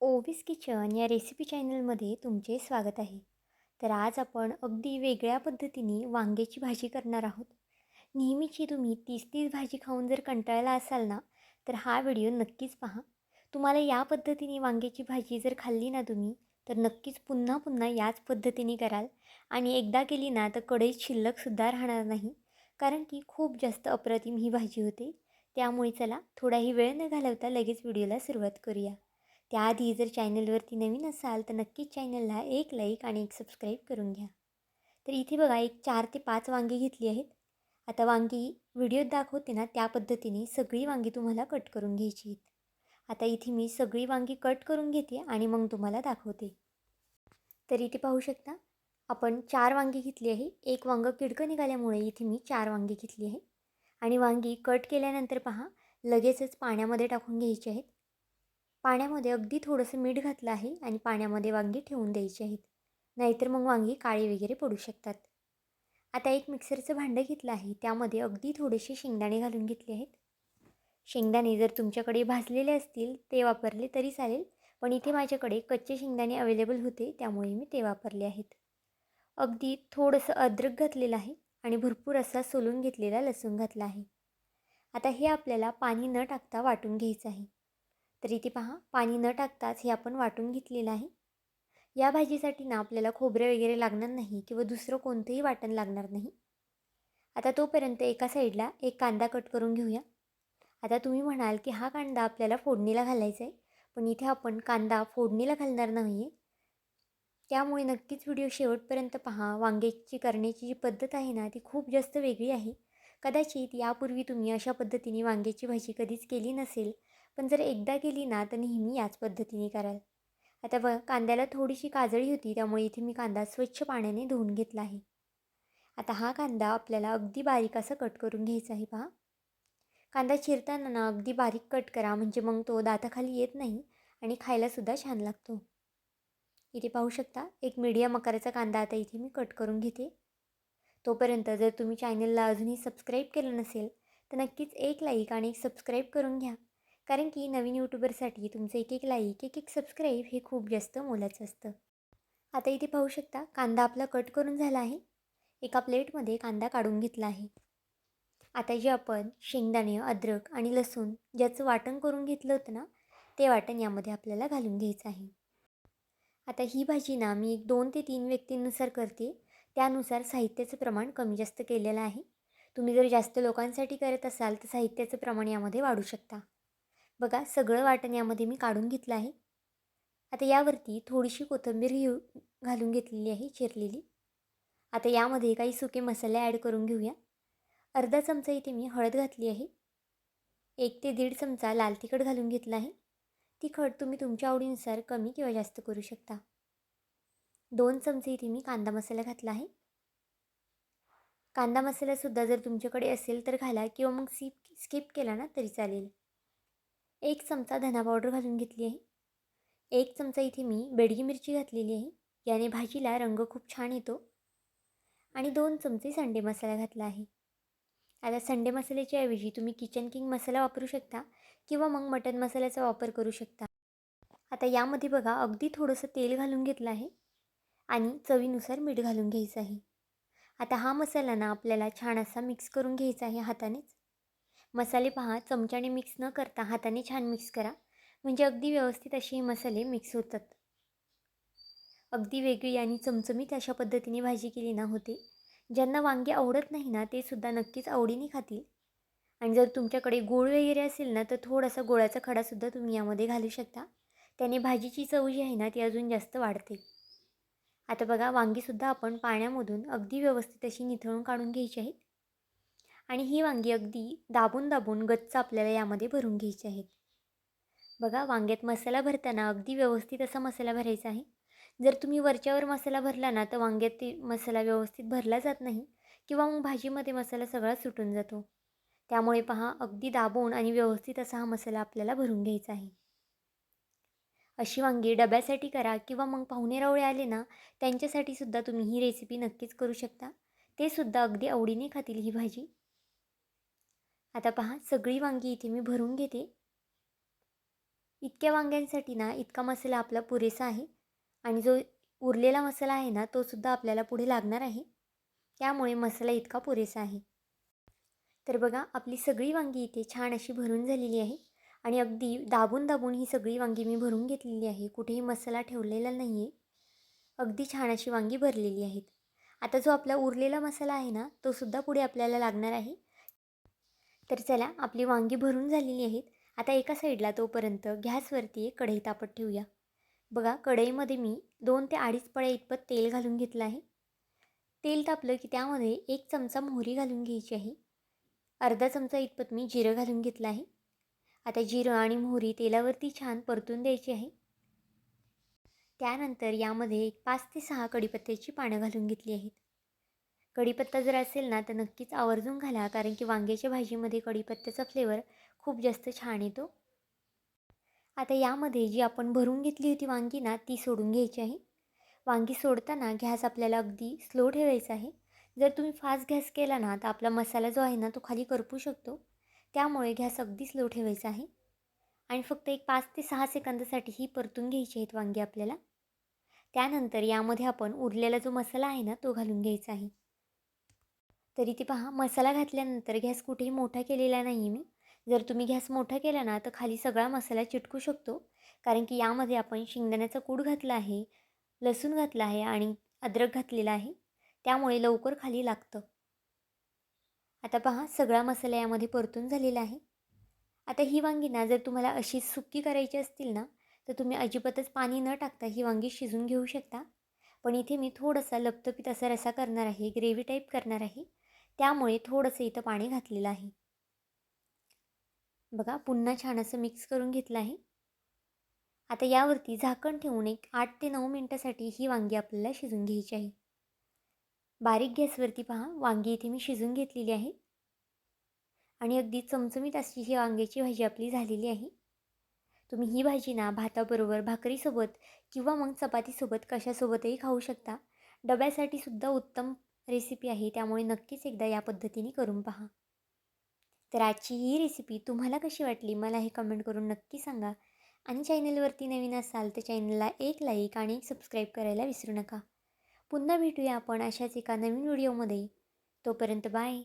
ओवीस kitchen या recipe चॅनलमध्ये तुमचे स्वागत आहे. तर आज आपण अगदी वेगळ्या पद्धतीने वांग्याची भाजी करणार आहोत. नेहमीची तुम्ही तीस तीस भाजी खाऊन जर कंटाळला असाल ना तर हा व्हिडिओ नक्कीच पहा. तुम्हाला या पद्धतीने वांग्याची भाजी जर खाल्ली ना तुम्ही तर नक्कीच पुन्हा पुन्हा याच पद्धतीने कराल. आणि एकदा केली ना तर कढईत शिल्लकसुद्धा राहणार नाही. कारण की खूप जास्त अप्रतिम ही भाजी होते. त्यामुळे चला थोडाही वेळ न घालवता लगेच व्हिडिओला सुरुवात करूया. त्याआधी जर चॅनलवरती नवीन असाल तर नक्कीच चॅनलला एक लाईक आणि एक सबस्क्राईब करून घ्या. तर इथे बघा एक चार ते पाच वांगी घेतली आहेत. आता वांगी व्हिडिओत दाखवते ना त्या पद्धतीने सगळी वांगी तुम्हाला कट करून घ्यायची आहेत. आता इथे मी सगळी वांगी कट करून घेते आणि मग तुम्हाला दाखवते. तर इथे पाहू शकता आपण चार वांगी घेतली आहे. एक वांगं किडकं निघाल्यामुळे इथे मी चार वांगी घेतली आहे. आणि वांगी कट केल्यानंतर पहा लगेचच पाण्यामध्ये टाकून घ्यायची आहेत. पाण्यामध्ये अगदी थोडंसं मीठ घातलं आहे आणि पाण्यामध्ये वांगी ठेवून द्यायची आहेत. नाहीतर मग वांगी काळी वगैरे पडू शकतात. आता एक मिक्सरचं भांडं घेतलं आहे. त्यामध्ये अगदी थोडेसे शेंगदाणे घालून घेतले आहेत. शेंगदाणे जर तुमच्याकडे भाजलेले असतील ते वापरले तरी चालेल. पण इथे माझ्याकडे कच्चे शेंगदाणे अवेलेबल होते त्यामुळे मी ते वापरले आहेत. अगदी थोडंसं अद्रक घातलेलं आहे आणि भरपूर असा सोलून घेतलेला लसूण घातला आहे. आता हे आपल्याला पाणी न टाकता वाटून घ्यायचं आहे. तर इथे पहा पाणी न टाकताच हे आपण वाटून घेतलेलं आहे. या भाजीसाठी ना आपल्याला खोबरे वगैरे लागणार नाही किंवा दुसरं कोणतंही वाटण लागणार नाही. आता तोपर्यंत एका साईडला एक कांदा कट करून घेऊया. आता तुम्ही म्हणाल की हा कांदा आपल्याला फोडणीला घालायचा आहे पण इथे आपण कांदा फोडणीला घालणार नाही आहे त्यामुळे नक्कीच व्हिडिओ शेवटपर्यंत पहा. वांग्याची करण्याची जी पद्धत आहे ना ती खूप जास्त वेगळी आहे. कदाचित यापूर्वी तुम्ही अशा पद्धतीने वांग्याची भाजी कधीच केली नसेल पण जर एकदा केली ना तर नेहमी याच पद्धतीने कराल. आता बघा कांद्याला थोडीशी काजळी होती त्यामुळे इथे मी कांदा स्वच्छ पाण्याने धुवून घेतला आहे. आता हा कांदा आपल्याला अगदी बारीक असं कट करून घ्यायचा आहे पहा. कांदा चिरताना ना अगदी बारीक कट करा म्हणजे मग तो दाताखाली येत नाही आणि खायलासुद्धा छान लागतो. इथे पाहू शकता एक मीडियम आकाराचा कांदा आता इथे मी कट करून घेते. तोपर्यंत जर तुम्ही चॅनलला अजूनही सबस्क्राईब केलं नसेल तर नक्कीच एक लाईक आणि एक सबस्क्राईब करून घ्या. कारण की नवीन यूट्यूबरसाठी तुमचं एक एक लाईक एक एक सबस्क्राईब हे खूप जास्त मोलाचं असतं. आता इथे पाहू शकता कांदा आपला कट करून झाला आहे. एका प्लेटमध्ये कांदा काढून घेतला आहे. आता जे आपण शेंगदाणे अद्रक आणि लसूण ज्याचं वाटण करून घेतलं होतं ना ते वाटण यामध्ये आपल्याला घालून घ्यायचं आहे. आता ही भाजी ना मी एक दोन ते तीन व्यक्तींनुसार करते. त्यानुसार साहित्याचं प्रमाण कमी जास्त केलेलं आहे. तुम्ही जर जास्त लोकांसाठी करत असाल तर साहित्याचं प्रमाण यामध्ये वाढू शकता. बघा सगळं वाटण यामध्ये मी काढून घेतलं आहे. आता यावरती थोडीशी कोथिंबीर घेऊ घालून घेतलेली आहे चिरलेली. आता यामध्ये काही सुके मसाले ॲड करून घेऊया. अर्धा चमचा इथे मी हळद घातली आहे. एक ते दीड चमचा लाल तिखट घालून घेतला आहे. तिखट तुम्ही तुमच्या आवडीनुसार कमी किंवा जास्त करू शकता. दोन चमचे इथे मी कांदा मसाला घातला आहे. कांदा मसालासुद्धा जर तुमच्याकडे असेल तर घाला किंवा मग स्किप स्किप केला ना तरी चालेल. एक चमचा धना पावडर घालून घेतली आहे. एक चमचा इथे मी बेडगी मिरची घातलेली आहे. याने भाजीला रंग खूप छान येतो. आणि दोन चमचे संडे मसाला घातला आहे. आता संडे मसाल्याच्या ऐवजी तुम्ही किचन किंग मसाला वापरू शकता किंवा मग मटन मसाल्याचा वापर करू शकता. आता यामध्ये बघा अगदी थोडंसं तेल घालून घेतलं आहे आणि चवीनुसार मीठ घालून घ्यायचं आहे. आता हा मसाला ना आपल्याला छान असा मिक्स करून घ्यायचा आहे हातानेच. मसाले पहा चमच्याने मिक्स न करता हाताने छान मिक्स करा. म्हणजे अगदी व्यवस्थित असे हे मसाले मिक्स होतात. अगदी वेगळी आणि चमचमीत अशा पद्धतीने भाजी केली ना होते. ज्यांना वांगे आवडत नाही ना ते सुद्धा नक्कीच आवडीने खातील. आणि जर तुमच्याकडे गोळ वगैरे असेल ना तर थोडासा गोळाचा खडासुद्धा तुम्ही यामध्ये घालू शकता. त्याने भाजीची चव जी आहे ना ती अजून जास्त वाढते. आता बघा वांगीसुद्धा आपण पाण्यामधून अगदी व्यवस्थित अशी निथळून काढून घ्यायची आहेत. आणि ही वांगी अगदी दाबून दाबून गच्च आपल्याला यामध्ये भरून घ्यायची आहेत बघा वांग्यात मसाला भरताना अगदी व्यवस्थित असा मसाला भरायचा आहे. जर तुम्ही वरच्यावर मसाला भरला ना तर वांग्यात ते मसाला व्यवस्थित भरला जात नाही किंवा मग भाजीमध्ये मसाला सगळा सुटून जातो. त्यामुळे पहा अगदी दाबून आणि व्यवस्थित असा हा मसाला आपल्याला भरून घ्यायचा आहे. अशी वांगी डब्यासाठी करा किंवा मग पाहुणे रावळे आले ना त्यांच्यासाठी सुद्धा तुम्ही ही रेसिपी नक्कीच करू शकता. ते सुद्धा अगदी आवडीने खातील ही भाजी. आता पहा सगळी वांगी इथे मी भरून घेते. इतक्या वांग्यांसाठी ना इतका मसाला आपला पुरेसा आहे. आणि जो उरलेला मसाला आहे ना तो सुद्धा आपल्याला पुढे लागणार आहे. त्यामुळे मसाला इतका पुरेसा आहे. तर बघा आपली सगळी वांगी इथे छान अशी भरून झालेली आहे. आणि अगदी दाबून दाबून ही सगळी वांगी मी भरून घेतलेली आहे. कुठेही मसाला ठेवलेला नाही आहे अगदी छान अशी वांगी भरलेली आहेत. आता जो आपला उरलेला मसाला आहे ना तोसुद्धा पुढे आपल्याला लागणार आहे. तर चला आपली वांगी भरून झालेली आहेत. आता एका साईडला तोपर्यंत गॅसवरती एक कढई तापत ठेवूया. बघा कढईमध्ये मी दोन ते अडीच पळ्या इतपत तेल घालून घेतलं आहे. तेल तापलं की त्यामध्ये एक चमचा मोहरी घालून घ्यायची आहे. अर्धा चमचा इतपत मी जिरं घालून घेतलं आहे. आता जिरं आणि मोहरी तेलावरती छान परतून द्यायची आहे. त्यानंतर यामध्ये एक पाच ते सहा कडीपत्त्याची पानं घालून घेतली आहेत. कढीपत्ता जर असेल ना तर नक्कीच आवर्जून घाला कारण की वांग्याच्या भाजीमध्ये कढीपत्त्याचा फ्लेवर खूप जास्त छान येतो. आता यामध्ये जी आपण भरून घेतली होती वांगी ना ती सोडून घ्यायची आहे. वांगी सोडताना गॅस आपल्याला अगदी स्लो ठेवायचा आहे. जर तुम्ही फास्ट गॅस केला ना तर आपला मसाला जो आहे ना तो खाली करपू शकतो. त्यामुळे गॅस अगदी स्लो ठेवायचा आहे. आणि फक्त एक पाच ते सहा सेकंदासाठी ही परतून घ्यायची आहेत वांगी आपल्याला. त्यानंतर यामध्ये आपण उरलेला जो मसाला आहे ना तो घालून घ्यायचा आहे. तरी ती पहा मसाला घातल्यानंतर गॅस कुठेही मोठा केलेला नाही मी. जर तुम्ही गॅस मोठा केला ना तर खाली सगळा मसाला चिटकू शकतो. कारण की यामध्ये आपण शेंगदाण्याचा कूड घातला आहे लसूण घातला आहे आणि अद्रक घातलेला आहे. त्यामुळे लवकर खाली लागतं. आता पहा सगळा मसाला यामध्ये परतून झालेला आहे. आता ही वांगी ना जर तुम्हाला अशी सुक्की करायची असतील ना तर तुम्ही अजिबातच पाणी न टाकता ही वांगी शिजून घेऊ शकता. पण इथे मी थोडासा लपतपीत असा रसा करणार आहे ग्रेव्ही टाईप करणार आहे. त्यामुळे थोडंसं इथं पाणी घातलेलं आहे. बघा पुन्हा छान असं मिक्स करून घेतलं आहे. आता यावरती झाकण ठेवून एक आठ ते नऊ मिनटासाठी ही वांगी आपल्याला शिजून घ्यायची आहे. बारीक गॅसवरती पहा वांगी इथे मी शिजून घेतलेली आहे. आणि अगदी चमचमीत अशी ही वांग्याची भाजी आपली झालेली आहे. तुम्ही ही भाजी ना भाताबरोबर भाकरीसोबत किंवा मग चपातीसोबत कशासोबतही खाऊ शकता. डब्यासाठी सुद्धा उत्तम रेसिपी आहे त्यामुळे नक्कीच एकदा या पद्धतीने करून पहा. तर आजची ही रेसिपी तुम्हाला कशी वाटली? मला हे कमेंट करून नक्की सांगा. आणि चॅनलवरती नवीन असाल तर चॅनलला एक लाईक आणि एक सबस्क्राईब करायला विसरू नका. पुन्हा भेटूया आपण अशाच एका नवीन व्हिडिओमध्ये तोपर्यंत बाय